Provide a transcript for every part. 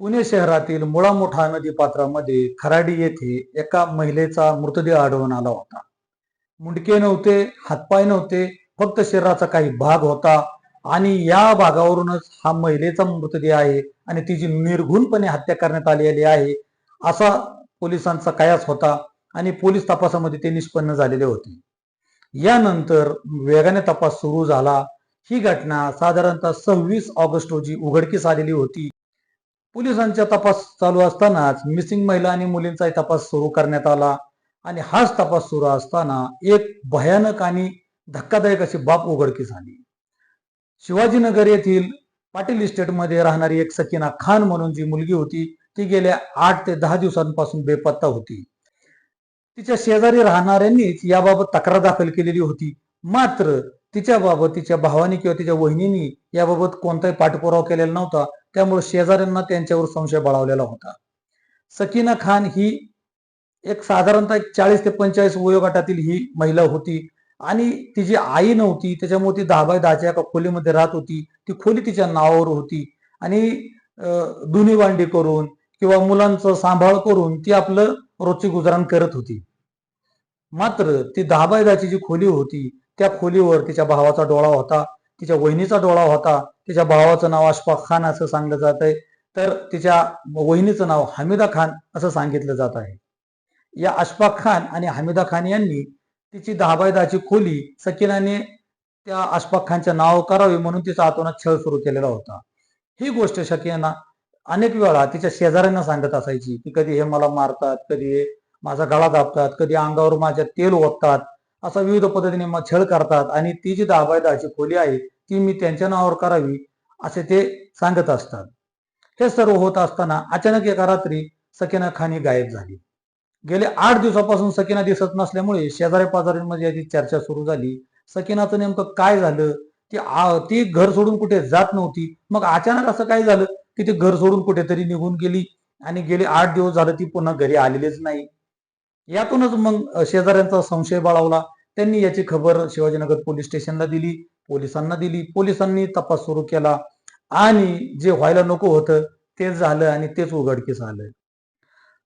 पुणे शहरातील मुळा मोठा नदी पात्रामध्ये खराडी येथे एका महिलेचा मृतदेह आढळून आला होता. मुंडके नव्हते हातपाय नव्हते फक्त शरीराचा काही भाग होता आणि या भागावरूनच हा महिलेचा मृतदेह आहे आणि तिची निर्घुणपणे हत्या करण्यात आलेली आहे असा पोलिसांचा कयास होता आणि पोलीस तपासामध्ये ते निष्पन्न झालेले होते. यानंतर वेगाने तपास सुरू झाला. ही घटना साधारणतः सव्वीस ऑगस्ट रोजी उघडकीस आलेली होती. पोलिसांचा तपास चालू असतानाच मिसिंग महिला आणि मुलींचाही तपास सुरू करण्यात आला. आणि हाच तपास सुरू असताना एक भयानक आणि धक्कादायक अशी बाब उघडकीस आली. शिवाजीनगर येथील पाटील इस्टेटमध्ये राहणारी एक सकीना खान म्हणून जी मुलगी होती ती गेल्या आठ ते दहा दिवसांपासून बेपत्ता होती. तिच्या शेजारी राहणाऱ्यांनीच याबाबत तक्रार दाखल केलेली होती. मात्र तिच्याबाबत तिच्या भावानी किंवा तिच्या वहिनीनी याबाबत कोणताही पाठपुरावा केलेला नव्हता. त्यामुळे शेजाऱ्यांना त्यांच्यावर संशय बळावलेला होता. सकीना खान ही एक साधारणतः एक चाळीस ते पंचेचाळीस वयोगटातील ही महिला होती. आणि तिची आई नव्हती त्याच्यामुळे ती दहा बाय दहाच्या एका खोलीमध्ये राहत होती. ती खोली तिच्या नावावर होती. आणि अं, वांडी करून किंवा मुलांचं सांभाळ करून ती आपलं रोजची गुजराण करत होती. मात्र ती दहा बाय दहाची जी खोली होती त्या खोलीवर तिच्या भावाचा डोळा होता तिच्या वहिनीचा डोळा होता तिच्या भावाचं नाव अशफाक खान असं सांगलं जात आहे. तर तिच्या वहिनीचं नाव हमीदा खान असं सांगितलं जात आहे. या अशफाक खान आणि हमीदा खान यांनी तिची दहा बाय दहाची खोली सकिनाने त्या अशफाक खानच्या नाव करावे म्हणून तिचा आतोनात छळ सुरू केलेला होता. ही गोष्ट शकिना अनेक वेळा तिच्या शेजाऱ्यांना सांगत असायची की कधी हे मला मारतात कधी हे माझा गळा दाबतात कधी अंगावर माझ्या तेल ओततात असा विविध पद्धतीने मग छळ करतात. आणि ती जी दहा बाय खोली आहे ती मी त्यांच्या नावावर करावी असे ते सांगत असतात. हे सर्व होत असताना अचानक एका रात्री सकिना खानी गायब झाली. गेले आठ दिवसापासून सकिना दिसत नसल्यामुळे शेजारी पाजाऱ्यांमध्ये याची चर्चा सुरू झाली. सकिनाचं नेमकं काय झालं? ती ती घर सोडून कुठे जात नव्हती. मग अचानक असं काय झालं? की ती घर सोडून कुठेतरी निघून गेली आणि गेले आठ दिवस झालं ती पुन्हा घरी आलेलीच नाही. यातूनच मग शेजाऱ्यांचा संशय बाळवला. त्यांनी याची खबर शिवाजीनगर पोलीस स्टेशनला दिली पोलिसांना दिली. पोलिसांनी तपास सुरू केला आणि जे व्हायला नको होतं तेच झालं आणि तेच उघडकीस आलं.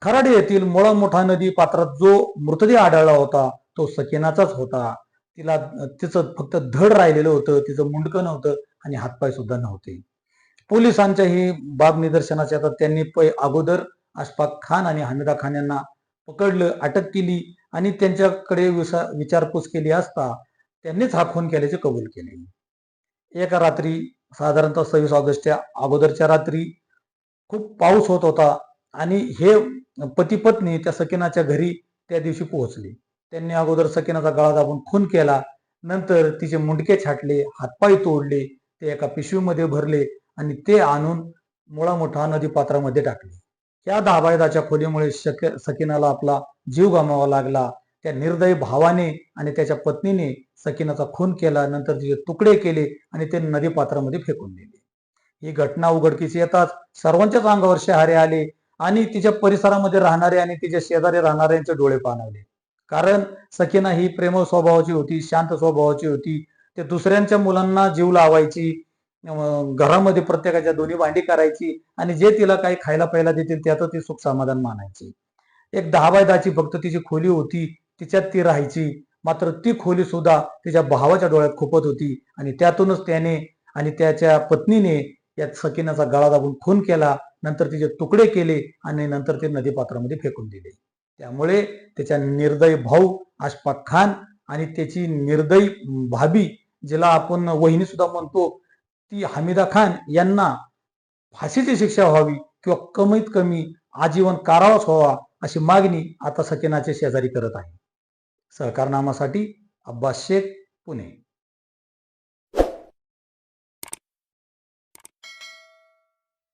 खराडे येथील मुळा मोठा नदी पात्रात जो मृतदेह आढळला होता तो सकेनाचाच होता. तिला तिचं फक्त धड राहिलेलं होतं तिचं मुंडकं नव्हतं आणि हातपाय सुद्धा नव्हते. पोलिसांच्या ही बाब निदर्शनाच्या येतात त्यांनी पै अगोदर अशफाक खान आणि हमीदा खान यांना पकडलं अटक केली आणि त्यांच्याकडे विसा- विचारपूस केली असता त्यांनीच हा खून केल्याचे कबूल केले. एका रात्री साधारणतः सव्वीस ऑगस्टच्या अगोदरच्या रात्री खूप पाऊस होत होता आणि हे पती पत्नी त्या सकिनाच्या घरी त्या दिवशी पोहोचले. त्यांनी अगोदर सकिनाचा गळा दाबून खून केला नंतर तिचे मुंडके छाटले हातपाय तोडले ते एका पिशवीमध्ये भरले आणि ते आणून मुळा मोठा नदी पात्रामध्ये टाकले. या दाबायदाच्या खोलीमुळे शक सकिनाला आपला जीव गमावा लागला. त्या निर्दयी भावाने आणि त्याच्या पत्नीने सकिनाचा खून केला. नंतर तिचे तुकडे केले आणि ते नदीपात्रामध्ये फेकून दिले. ही घटना उघडकीस येताच सर्वांच्याच अंगावर शहारे आले आणि तिच्या परिसरामध्ये राहणारे आणि तिच्या शेजारी राहणाऱ्यांचे डोळे पाणावले. कारण सकिना ही प्रेम स्वभावाची होती शांत स्वभावाची होती. ते दुसऱ्यांच्या मुलांना जीव लावायची घरामध्ये प्रत्येकाच्या दोन्ही भांडी करायची आणि जे तिला काही खायला प्यायला देतील त्याचं ती सुख समाधान मानायची. एक दहा बाय दहाची फक्त तिची खोली होती तिच्यात ती राहायची. मात्र ती खोली सुद्धा तिच्या भावाच्या डोळ्यात खुपत होती आणि त्यातूनच त्याने आणि त्याच्या पत्नीने या सकिनाचा गळा दाबून खून केला. नंतर तिचे तुकडे केले आणि नंतर ते नदी पात्रामध्ये फेकून दिले. त्यामुळे त्याच्या निर्दयी भाऊ अशफाक खान आणि त्याची निर्दयी भाभी जिला आपण वहिनी सुद्धा म्हणतो ती हमीदा खान यांना फाशीची शिक्षा व्हावी किंवा कमीत कमी आजीवन कारावास व्हावा अशी मागणी आता सकिनाचे शेजारी करत आहे. सहकारनामासाठी अब्बास शेख पुणे.